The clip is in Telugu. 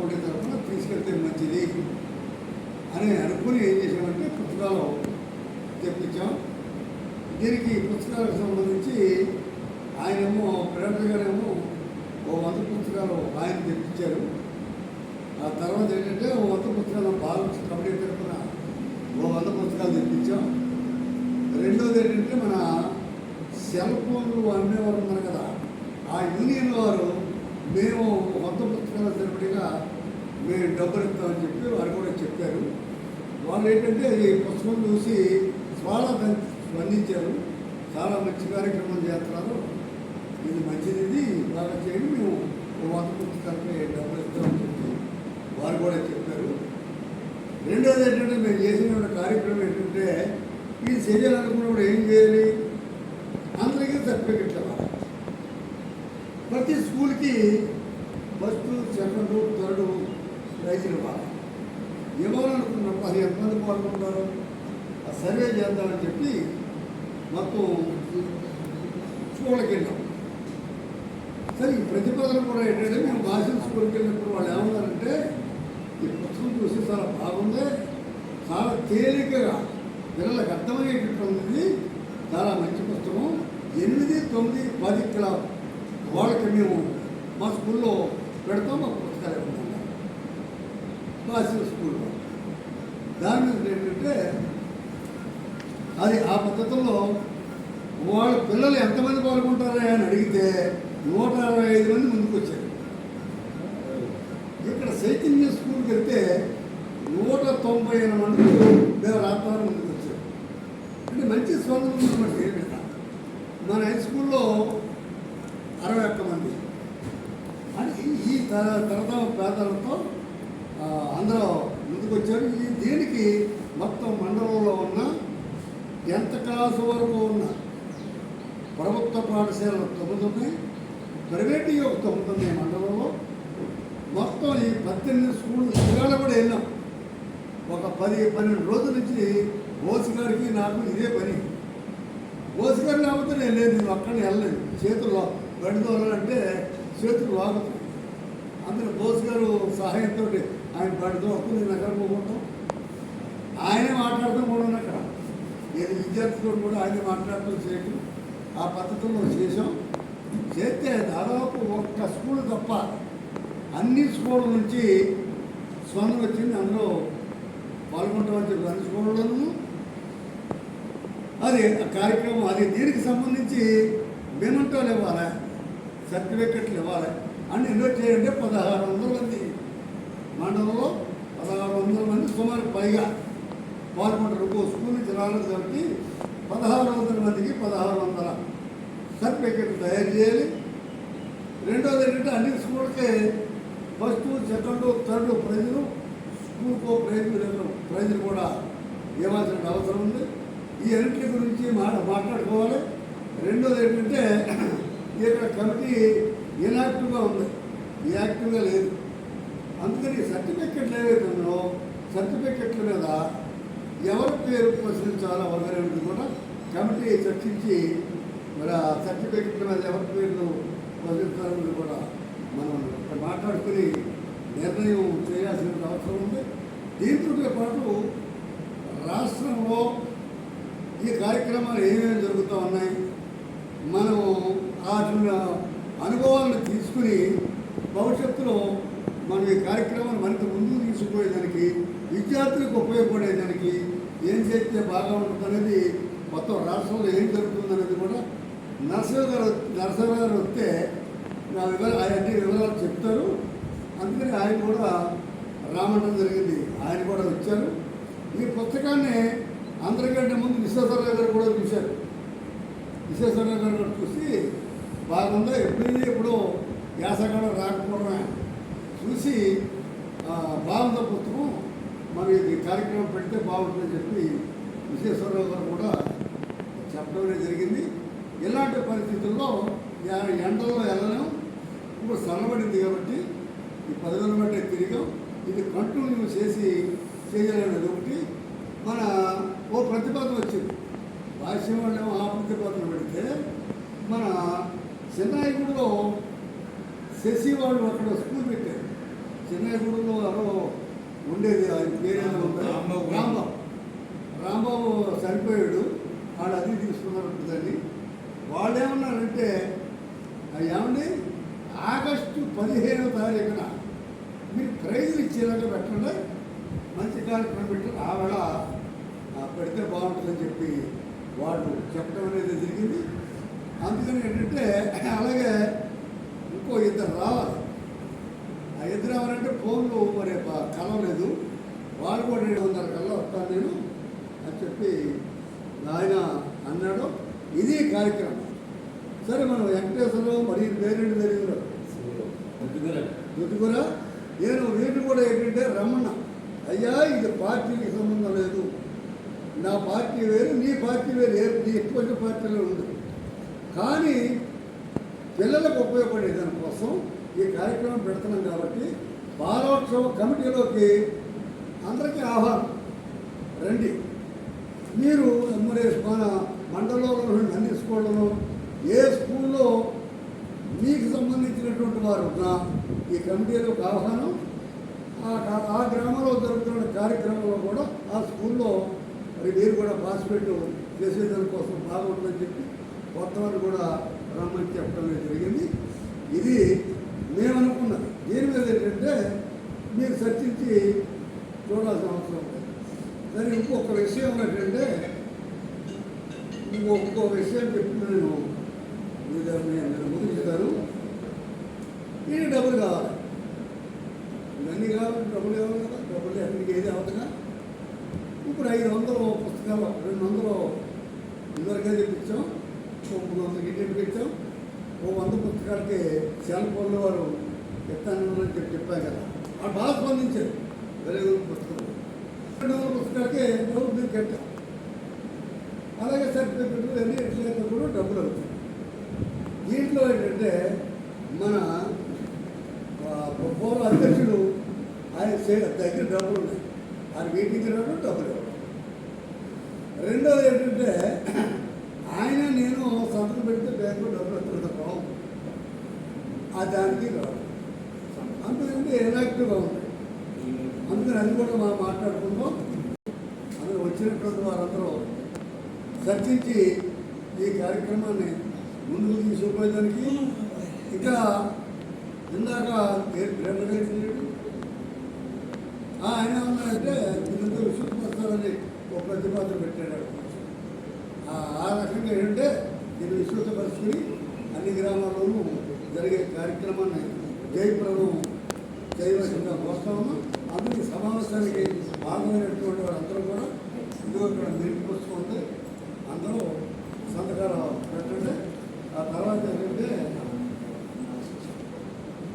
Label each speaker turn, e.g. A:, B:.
A: ఒకటి తరఫున తీసుకెళ్తే మంచిది అని అనుకుని ఏం చేసామంటే పుస్తకాలు తెప్పించాం. దీనికి పుస్తకాలకు సంబంధించి ఆయనేమో ప్రేరణ గారేమో ఓ వంద పుస్తకాలు ఆయన తెప్పించారు. ఆ తర్వాత ఏంటంటే ఓ వంద పుస్తకాలు బాలకృష్ణ కబడ్డీ తరఫున ఓ వంద పుస్తకాలు తెప్పించాం. రెండోది ఏంటంటే మన సెల్ ఫోన్లు అమ్మేవారు ఉన్నారు కదా ఆ యూనియన్ వారు మేము వంద పుస్తకాల సరిపడిగా మేము డబ్బులు ఇస్తామని చెప్పి వారు కూడా చెప్పారు. వాళ్ళు ఏంటంటే ఈ పుస్తకం చూసి చాలా స్పందించారు. చాలా మంచి కార్యక్రమం చేస్తున్నారు. ఇది మంచిది ఇది బాగా చేయండి మేము వాత పుస్తకాలపై డబ్బులు ఇస్తామని చెప్పి వారు కూడా చెప్పారు. రెండోది ఏంటంటే మేము చేసిన కార్యక్రమం ఏంటంటే ఇది చేయాలనుకున్నప్పుడు ఏం చేయాలి? అందరికీ సర్టిఫికెట్ ప్రతి స్కూల్కి ఫస్ట్ సెకండ్ థర్డ్ రైతులు ఇవ్వాలి ఇవ్వాలనుకున్నప్పుడు అది ఎంతమంది పాల్గొంటారు ఆ సర్వే చేద్దామని చెప్పి మొత్తం స్కూళ్ళకి వెళ్ళాం. సరే ఈ ప్రతిపాదన కూడా ఏంటంటే మేము భాషల స్కూల్కి వెళ్ళినప్పుడు వాళ్ళు ఏమన్నారంటే ఈ పుస్తకం చూసి చాలా బాగుంది చాలా తేలికగా పిల్లలకు అర్థమయ్యేటటువంటిది చాలా మంచి పుస్తకం ఎనిమిది తొమ్మిది పది క్లాస్ వాళ్ళకి మేము మా స్కూల్లో పెడతాం మా పుస్తకాలు ఇవ్వకుండా స్కూల్. స్కూల్లో దాని మీద ఏంటంటే అది ఆ పద్ధతుల్లో వాళ్ళ పిల్లలు ఎంతమంది పాల్గొంటారా అని అడిగితే నూట అరవై ఐదు మంది ముందుకు వచ్చారు ఇక్కడ చైతన్య స్కూల్కి వెళ్తే నూట తొంభై ఎనిమిది మంది మేము రాత్రి ముందుకు వచ్చారు అంటే మంచి స్పందన ఉంది మనకి మన హై స్కూల్లో అరవై ఒక్క మంది. అంటే ఈ తర- తరతమ పేదలతో అందరూ ముందుకు వచ్చారు ఈ దీనికి మొత్తం మండలంలో ఉన్న టెన్త్ క్లాస్ వరకు ఉన్న ప్రభుత్వ పాఠశాలలు తొమ్మిది ఉన్నాయి. ప్రైవేట్ ఒక తొమ్మిది ఉన్నాయి మండలంలో. మొత్తం ఈ పద్దెనిమిది స్కూల్ ఇవాళ కూడా వెళ్ళాం. ఒక పది పన్నెండు రోజుల నుంచి బోస్ గారికి నాకు ఇదే పని. బోస్ గారు లేకపోతే నేను లేదు నేను అక్కడిని వెళ్ళలేదు. చేతులు బండి తోలాలంటే చేతులు లాగుతాయి. అందులో బోస్ గారు సహాయంతో ఆయన బండి అప్పుడు నేను ఎక్కడ పోగొట్టాం? ఆయనే మాట్లాడతాం కూడా అక్కడ నేను విద్యార్థులతో కూడా ఆయనే మాట్లాడుతూ చేయటం ఆ పద్ధతుల్లో చేసాం చేస్తే దాదాపు ఒక్క స్కూల్ తప్ప అన్ని స్కూళ్ళ నుంచి స్పందన వచ్చింది. అందులో పాల్గొంటామని చెప్పి అన్ని స్కూళ్ళలోనూ. అది కార్యక్రమం అది దీనికి సంబంధించి మెమంటోలు ఇవ్వాలి? సర్టిఫికెట్లు ఇవ్వాలి? అని ఎన్నో చేయండి. పదహారు వందల మంది మండలంలో పదహారు వందల మంది సుమారు పైగా పాల్గొంటారు. ఒక్కో స్కూల్ నుంచి కాబట్టి పదహారు వందల మందికి పదహారు వందల సర్టిఫికెట్లు తయారు చేయాలి. రెండోది ఏంటంటే అన్ని స్కూల్కే ఫస్ట్ సెకండ్ థర్డ్ ప్రైజులు స్కూల్కో ప్రైజ్లు రెండు ప్రైజులు కూడా ఇవ్వాల్సిన అవసరం ఉంది. ఈ అన్నింటి గురించి మాట మాట్లాడుకోవాలి. రెండోది ఏంటంటే ఇక్కడ కమిటీ ఇన్యాక్టివ్గా ఉంది. యాక్టివ్గా లేదు. అందుకని సర్టిఫికెట్లు ఏవైతే ఉన్నాయో సర్టిఫికెట్ల మీద ఎవరి పేరు ప్రశ్నించాలో వగరేది కూడా కమిటీ చర్చించి మరి ఆ సర్టిఫికెట్ల మీద ఎవరి పేర్లు ప్రశ్నించాలన్నది కూడా మనం ఇక్కడ మాట్లాడుకుని నిర్ణయం చేయాల్సిన అవసరం ఉంది. దీంతో పాటు రాష్ట్రంలో ఈ కార్యక్రమాలు ఏమేమి జరుగుతూ ఉన్నాయి? మనం ఆ అనుభవాలను తీసుకుని భవిష్యత్తులో మనం ఈ కార్యక్రమాన్ని మరింత ముందుకు తీసుకుపోయేదానికి విద్యార్థులకు ఉపయోగపడేదానికి ఏం చేస్తే బాగా ఉంటుంది అనేది మొత్తం రాష్ట్రంలో ఏం జరుగుతుందనేది కూడా నరసింహగారు గారు గారు వస్తే నా వివరాలు అన్ని వివరాలు చెప్తారు. అందుకని ఆయన కూడా రామడం జరిగింది. ఆయన కూడా వచ్చారు. ఈ పుస్తకాన్ని అందరికంటే ముందు విశ్వేశ్వరరావు గారు కూడా చూశారు. విశ్వేశ్వరరావు గారు కూడా చూసి బాగుందా? ఎప్పుడు ఎప్పుడో యాసగాడ రాకపోవడమే? చూసి ఆ, బాగుందా మరి ఇది కార్యక్రమం పెడితే బాగుంటుందని చెప్పి విశ్వేశ్వరరావు గారు కూడా చెప్పడం జరిగింది. ఇలాంటి పరిస్థితుల్లో యా- ఎండలో వెళ్ళలేం. ఇప్పుడు సరబడింది కాబట్టి ఈ పదవుల బట్టే తిరిగాం. ఇది కంటిన్యూ చేసి చేయలేనది ఒకటి. మన ఓ ప్రతిపాదన వచ్చింది. భాష్యం వాళ్ళు ఆ ప్రతిపాదన పెడితే మన చెన్నాయిగూడలో శశి వాళ్ళు అక్కడ స్కూల్ పెట్టారు చిన్నగూడలో ఎవరో ఉండేది ఆయన పేరేదో
B: రాంబాబు.
A: రాంబాబు. రాంబాబు. చనిపోయాడు. వాళ్ళు అది తీసుకున్నారు దాన్ని వాళ్ళు ఏమన్నారంటే "ఆ ఏమండి ఆగస్టు పదిహేనవ తారీఖున మీరు ప్రైజులు ఇచ్చేలాగా పెట్టండి. మంచి కార్యక్రమం పెట్టి ఆవిడ ఆ, పెడితే బాగుంటుందని చెప్పి వాళ్ళు చెప్పడం అనేది జరిగింది. అందుకని ఏంటంటే అలాగే ఇంకో ఇద్దరు రావాలి. ఇద్దరు ఎవరంటే ఫోన్లు మరి బ- కలవలేదు వాళ్ళు కూడా ఏడు వందల కల్లా వస్తాను నేను అని చెప్పి ఆయన అన్నాడు. ఇది కార్యక్రమం. సరే మనం వెంకటేశ్వరరావు మరియు పేరెంట్ తెలియదు దుద్దుగుర నేను వీటిని కూడా ఏంటంటే రమణ. అయ్యా ఇది పార్టీకి సంబంధం లేదు. నా పార్టీ వేరు నీ పార్టీ వేరు ఏ నీ ఎక్కువ పార్టీలో ఉంది. కానీ పిల్లలకు ఉపయోగపడే దానికోసం ఈ కార్యక్రమం పెడుతున్నాం కాబట్టి బాలోత్సవ కమిటీలోకి అందరికీ ఆహ్వానం. రండి. మీరు మరి మన మండలంలో ఉన్నటువంటి అన్ని స్కూళ్ళను ఏ స్కూల్లో మీకు సంబంధించినటువంటి వారు ఉన్నా ఈ కమిటీలోకి ఆహ్వానం. ఆ ఆ గ్రామంలో జరుగుతున్న కార్యక్రమంలో కూడా ఆ స్కూల్లో మరి మీరు కూడా పార్టిసిపేట్ చేసేదానికోసం బాగుంటుందని చెప్పి కొత్త కూడా రమ్మని చెప్పడం జరిగింది. ఇది మేము అనుకున్నది దీని మీద ఏంటంటే మీరు చర్చించి చూడాల్సిన అవసరం ఉంది సరే విషయం ఏంటంటే ఇంకో ఇంకో విషయం చెప్తున్నాను నేను మీరు నేను ముగించుతాను ఈ డబ్బులు కావాలి. ఇవన్నీ కావాలి డబ్బులు కావాలి కదా. డబ్బులు ఎక్కడికి ఏది అవుతుందా ఇప్పుడు ఐదు వందలు పుస్తకాలు రెండు వందలు ఇదివరకే తెప్పించాం. ఓ మూడు వందలు ఇంటికి ఇచ్చాం ఓ వంద పుస్తకాలకి సెల్ ఫోన్లో వారు చెప్తాను చెప్పి చెప్పాను కదా. వాళ్ళు బాగా స్పందించారు. వేరే పుస్తకం. పుస్తకాలకి మీరు కట్టాం అలాగే సర్టిఫికెట్లు అన్ని ఎట్లయితే కూడా డబ్బులు అవుతాయి. దీంట్లో ఏంటంటే మన పూర్వ అధ్యక్షుడు ఆయన చే- దగ్గర డబ్బులు ఉన్నాయి. ఆయన మీటింగ్కి రావడం డబ్బులు ఇవ్వడం. రెండోది ఏంటంటే ఆయన నేను సంతకం పెడితే బ్యాంకులో డబ్బులు వస్తున్న తప్ప ఆ దానికి రావడం అందుకంటే ఎలాక్టివ్గా ఉంది అందుకని అది కూడా మనం మాట్లాడుకుందాం. అందులో వచ్చినటువంటి వారందరూ చర్చించి ఈ కార్యక్రమాన్ని ముందుకు తీసుకుపోయేదానికి ఇంకా ఇందాక ఏ- ఆయన ఉన్నారంటే దీనితో విశ్వసపరచాలని ఒక ప్రతిపాదన పెట్టాడు. ఆ రకంగా ఏంటంటే దీన్ని విశ్వసపరుచుకుని అన్ని గ్రామాల్లోనూ జరిగే కార్యక్రమాన్ని జయప్రదం చేయవలసిందిగా కోస్తాము అందుకే సమావేశానికి భాగమైనటువంటి వాళ్ళందరూ కూడా ఇదిగో ఇక్కడ మెరిట్ అందరూ సంతకాలు పెట్టండి. ఆ తర్వాత ఏంటంటే